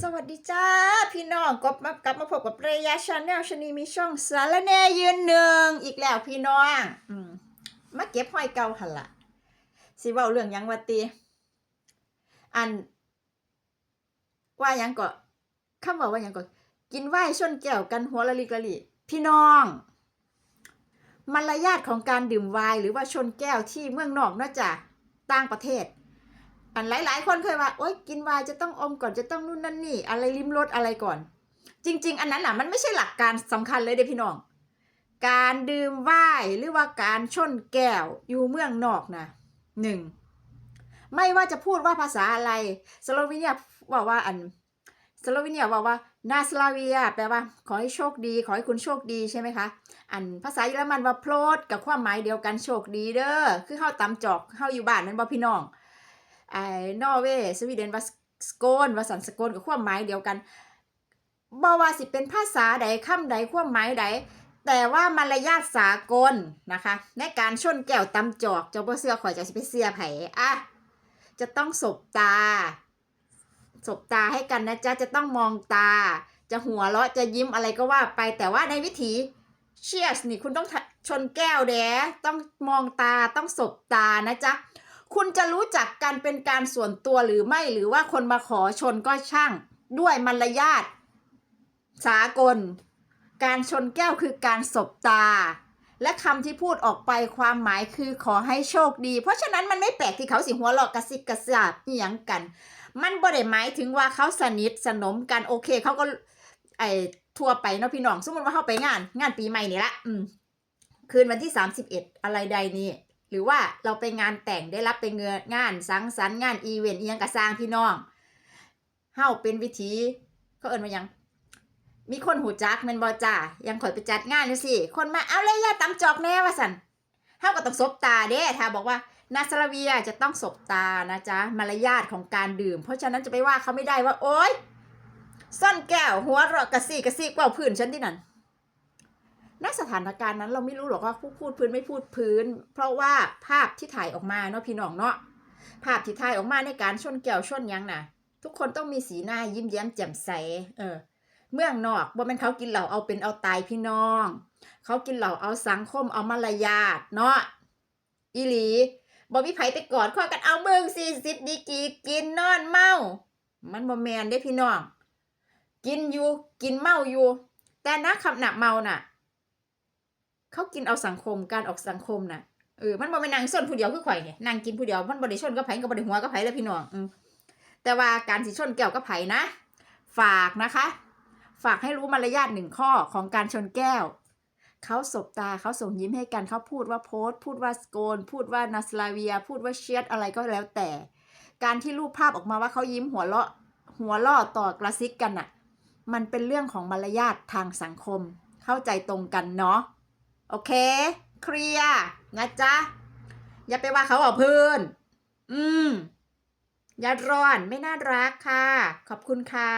สวัสดีจ้า พี่น้องกลับมากลับมาพบกับเรยาชาแนลชนีมีช่องสารแนยืนหนึ่งอีกแล้วพี่น้องอืมมาเก็บห้อยเก่าหันละสิเว้าเรื่องยังวัตีอัน ว่ายังก็คำว่าว่ายังก็กินไว้ชนแก้วกันหัวละลิกละลิพี่น้องมารยาทของการดื่มไวน์หรือว่าชนแก้วที่เมืองนอกนอะจ้ะต่างประเทศ อันหลาย ๆ คนเคยว่าโอ๊ยกินวน์จะต้องอมก่อนจะต้องนู่นนั่นนี่ อะไรริมรสอะไรก่อน จริง ๆ อันนั้นน่ะมันไม่ใช่หลักการสำคัญเลยเด้พี่น้อง การดื่มวน์หรือว่าการชนแก้วอยู่เมืองนอกนะหนึ่งไม่ว่าจะพูดว่าภาษาอะไรสโลวีเนียบอกว่าอันสโลวีเนียบอกว่านาสลาเวียแปลว่า ขอให้โชคดี ขอให้คุณโชคดีใช่ไหมคะ อันภาษาเยอรมันว่าโพลดกับความหมายเดียวกันโชคดีเด้อคือเข้าตำจอกเข้าอยู่บ้านนั้นบ่พี่น้อง ไอ้นอร์เวย์สวีเดนว่าสโกนว่าสันสโกนกับความหมายเดียวกันบ่ว่าสิเป็นภาษาใดคำใดความหมายใด แต่ว่ามารยาทสากลนะคะ ในการชนแก้วตำจอกเจ้าบ่เสื้อข่อยจะสิไปเสียไผอะจะต้องสบตา สบตาให้กันนะจ๊ะ จะต้องมองตา จะหัวเราะ จะยิ้มอะไรก็ว่าไป แต่ว่าในวิถีเชียสนี่คุณต้องชนแก้วแดต้องมองตา ต้องสบตานะจ๊ะ คุณจะรู้จักกันเป็นการส่วนตัวหรือไม่หรือว่าคนมาขอชนก็ช่าง ด้วยมารยาทสากล การชนแก้วคือการสบตา และคำที่พูดออกไปความหมายคือขอให้โชคดี เพราะฉะนั้นมันไม่แปลกที่เขาสิหัวเราะกระซิกกระซาบอหย่างกัน มันบ่ได้หมายถึงว่าเขาสนิทสนมกันโอเคเขาก็ไอทั่วไปเนาะพี่น้อง สมมติว่าเขาไปงาน งานปีใหม่นี่ละ อืม คืนวันที่31อะไรใดนี่ หรือว่าเราไปงานแต่งได้รับไปเงินงานสังสรรค์งานอีเวนต์อียังกระสร้างพี่น้องเฮาเป็นวิธีเขาเอิ้นว่ายัง มีคนหูจักม่นบ่จ้ายังข่อยไปจัดงานอยู่สิคนมาเอาเลยย่าตำจอกแน่ว่าสันเฮาก็ต้องสบตาเด้ถ้าบอกว่านาซาลาเวียจะต้องสบตานะจ๊ะมารยาทของการดื่ม เพราะฉะนั้นจะไปว่าเขาไม่ได้ว่า โอ๊ยซ่อนแก้วหัวเราะกระซี่กระซี่กว่าพื้นฉันที่นั่น ณสถานการณ์นั้นเราไม่รู้หรอกว่าผู้พูดพื้นไม่พูดพื้น เพราะว่าภาพที่ถ่ายออกมาเนาะพี่น้องเนาะภาพที่ถ่ายออกมาในการชนแก้วชนยังน่ะทุกคนต้องมีสีหน้ายิ้มแย้มแจ่มใสเออเมืองนอกว่ามันเขากินเหล่าเอาเป็นเอาตายพี่น้อง เขากินเหล่าเอาสังคมเอามารยาทเนาะอีหลีบอมีไผไปกอดข้อกันเอาเมืองสี่สิบดีกีกินนอนเมา มันบ่แมนได้พี่น้อง กินอยู่กินเมาอยู่ แต่นะขับหนักเมาน่ะ เขากินเอาสังคมการออกสังคมน่ะเออมันบ่ไปนางส้นผู้เดียวคือข่อยเนี่ยนางกินผู้เดียวมันบ่ได้ชนกับไผกับบ่ได้หัวกับไผแล้วพี่น้องอืมแต่ว่าการสิชนแก้วกับไผนะ ฝากนะคะ ฝากให้รู้มารยาทหนึ่งข้อของการชนแก้วเขาสบตาเขาส่งยิ้มให้กันเขาพูดว่าโพสพูดว่าสโกน พูดว่านาสลาเวีย พูดว่าเชียดอะไรก็แล้วแต่ การที่รูปภาพออกมาว่าเขายิ้มหัวเราะหัวล่อต่อกระซิกกันน่ะ มันเป็นเรื่องของมารยาททางสังคม เข้าใจตรงกันเนาะ โอเค เคลียร์นะจ๊ะ อย่าไปว่าเขาเอาพื้น อืม อย่าร้อนไม่น่ารักค่ะ ขอบคุณค่ะ